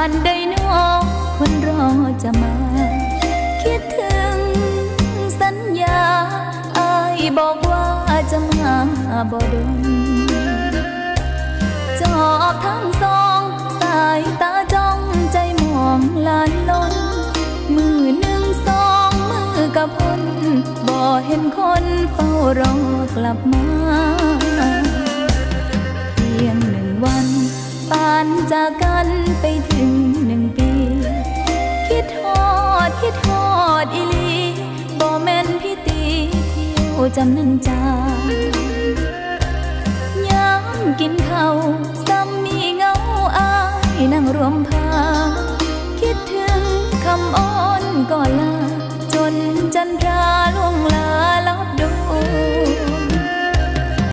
านใดนอคนรอจะมา คิดถึงสัญญาอายบอกว่าจะมาบ่ดนจอบทั้งสองสายตาจ้องใจมองลานลนมือหนึ่งสองมือกับพ้นบ่เห็นคนเฝ้ารอกลับมาานจากกันไปถึงหนึ่งปี คิดทอดคิดทอดอีลีบ่แม่นพี่ตีเที่ยวจำนันจาย้ำกินข้าวซ้ำนี่เงาอายนั่งรวมพา คิดถึงคำอ้อนก่อนลา จนจันทราล่วงลา